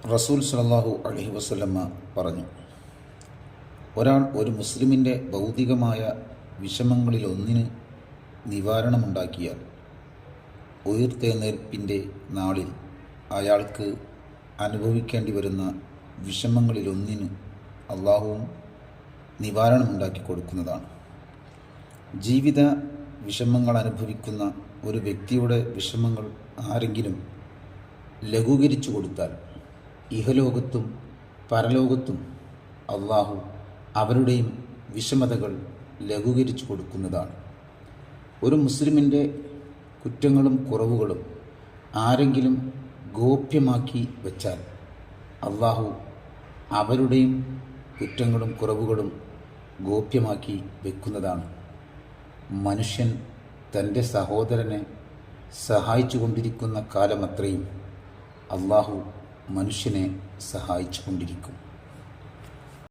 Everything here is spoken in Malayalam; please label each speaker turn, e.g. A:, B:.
A: റസൂൽ സലാഹു അലഹി വസ്ലമ്മ പറഞ്ഞു ഒരാൾ ഒരു മുസ്ലിമിന്റെ ഭൗതികമായ വിഷമങ്ങളിലൊന്നിന് നിവാരണമുണ്ടാക്കിയാൽ ഉയർത്തെഴുന്നേൽപ്പിന്റെ നാളിൽ അയാൾക്ക് അനുഭവിക്കേണ്ടി വരുന്ന വിഷമങ്ങളിലൊന്നിന് അള്ളാഹുവും നിവാരണമുണ്ടാക്കി കൊടുക്കുന്നതാണ്. ജീവിത വിഷമങ്ങൾ അനുഭവിക്കുന്ന ഒരു വ്യക്തിയുടെ വിഷമങ്ങൾ ആരെങ്കിലും ലഘൂകരിച്ചു കൊടുത്താൽ ഇഹലോകത്തും പരലോകത്തും അള്ളാഹു അവരുടെയും വിഷമതകൾ ലഘൂകരിച്ചു കൊടുക്കുന്നതാണ്. ഒരു മുസ്ലിമിന്റെ കുറ്റങ്ങളും കുറവുകളും ആരെങ്കിലും ഗോപ്യമാക്കി വെച്ചാൽ അള്ളാഹു അവരുടെയും കുറ്റങ്ങളും കുറവുകളും ഗോപ്യമാക്കി വെക്കുന്നതാണ്. മനുഷ്യൻ തന്റെ സഹോദരനെ സഹായിച്ചു കൊണ്ടിരിക്കുന്ന കാലമത്രയും അള്ളാഹു മനുഷ്യനെ സഹായിച്ചു കൊണ്ടിരിക്കും